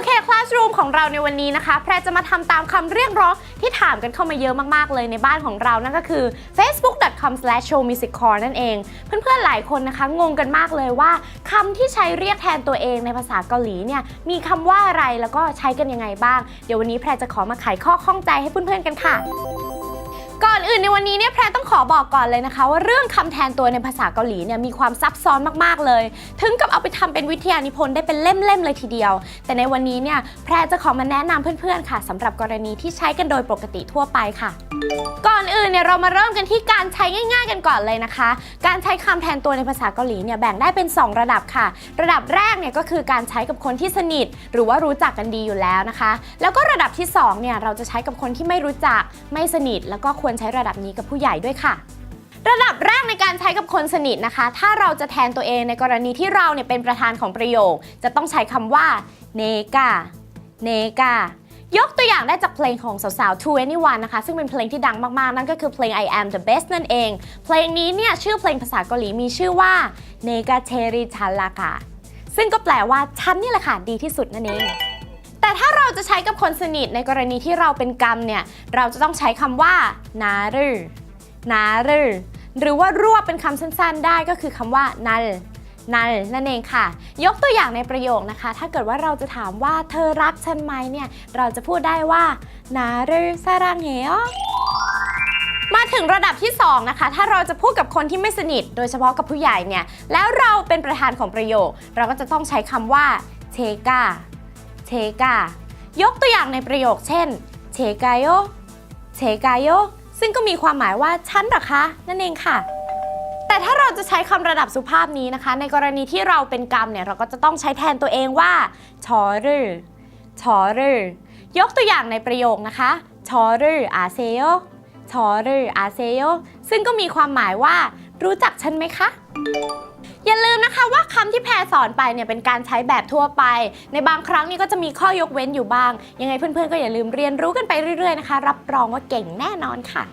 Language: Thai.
Classroom ของเราในวันนี้นะคะ แพรจะมาทำตามคำเรียกร้องที่ถามกันเข้ามาเยอะมากๆเลยในบ้านของเรานั่นก็คือ facebook.com/showmusiccore นั่นเอง เพื่อนๆหลายคนนะคะ งงกันมากเลยว่าคำที่ใช้เรียกแทนตัวเองในภาษาเกาหลีเนี่ยมีคำว่าอะไรแล้วก็ใช้กันยังไงบ้าง เดี๋ยววันนี้แพรจะขอมาไขข้อข้องใจให้เพื่อนๆกันค่ะ ก่อนอื่นในวันนี้เนี่ยแพรต้องขอบอกก่อนเลยนะคะ ว่าเรื่องคำแทนตัวในภาษาเกาหลีเนี่ยมีความซับซ้อนมากๆเลย ถึงกับเอาไปทำเป็นวิทยานิพนธ์ได้เป็นเล่มๆเลยทีเดียว แต่ในวันนี้เนี่ยแพรจะขอมาแนะนำเพื่อนๆค่ะสำหรับกรณีที่ใช้กันโดยปกติทั่วไปค่ะ ก่อนอื่นเนี่ยเรามาเริ่มกันที่การใช้ง่าย ๆ กันก่อนเลยนะคะ การใช้คำแทนตัวในภาษาเกาหลีเนี่ยแบ่งได้เป็น 2 ระดับค่ะ ระดับแรกเนี่ยก็คือการใช้กับคนที่สนิท หรือว่ารู้จักกันดีอยู่แล้วนะคะ แล้วก็ระดับที่2เนี่ยเราจะใช้กับคนที่ไม่รู้จักไม่สนิทแล้วก็ควรใช้ระดับนี้กับผู้ใหญ่ด้วยค่ะ ระดับแรกในการใช้กับคนสนิทนะคะ ถ้าเราจะแทนตัวเองในกรณีที่เราเนี่ยเป็นประธานของประโยค จะต้องใช้คำว่าเนกาเนกายกตัวอย่างได้จากเพลงของสาวๆ2 Anyone นะคะ ซึ่งเป็นเพลงที่ดังมากๆ นั่นก็คือเพลง I am the best นั่นเอง เพลงนี้เนี่ยชื่อเพลงภาษาเกาหลีมีชื่อว่าเนกาเชริชันลากาซึ่งก็แปลว่าฉันนี่แหละค่ะดีที่สุดนั่นเอง ถ้าเราจะใช้กับคนสนิทในกรณีที่เราเป็นกรรมเนี่ย เราจะต้องใช้คำว่านารึนารึหรือว่ารวบเป็นคำสั้นๆ ได้ก็คือคำว่านัลนัลนั่นเองค่ะ ยกตัวอย่างในประโยคนะคะ ถ้าเกิดว่าเราจะถามว่าเธอรักฉันไหมเนี่ย เราจะพูดได้ว่านารึซารังเฮอมาถึงระดับที่ 2 นะคะ ถ้าเราจะพูดกับคนที่ไม่สนิท โดยเฉพาะกับผู้ใหญ่เนี่ย แล้วเราเป็นประธานของประโยค เราก็จะต้องใช้คำว่าเชกา เชกายกตัวอย่างในประโยคเช่นเชกายโยเชกายโยซึ่งก็มีความหมายว่าฉันหรอคะนั่นเองค่ะ แต่ถ้าเราจะใช้คำระดับสุภาพนี้นะคะ ในกรณีที่เราเป็นกรรมเนี่ยเราก็จะต้องใช้แทนตัวเองว่าชอรึชอรึยกตัวอย่างในประโยคนะคะชอรึอาเซโยชอรึอาเซโยซึ่งก็มีความหมายว่า รู้จักฉันไหมคะ อย่าลืมนะคะว่าคำที่แพรสอนไปเนี่ยเป็นการใช้แบบทั่วไป ในบางครั้งนี่ก็จะมีข้อยกเว้นอยู่บ้าง ยังไงเพื่อนๆก็อย่าลืมเรียนรู้กันไปเรื่อยๆนะคะ รับรองว่าเก่งแน่นอนค่ะ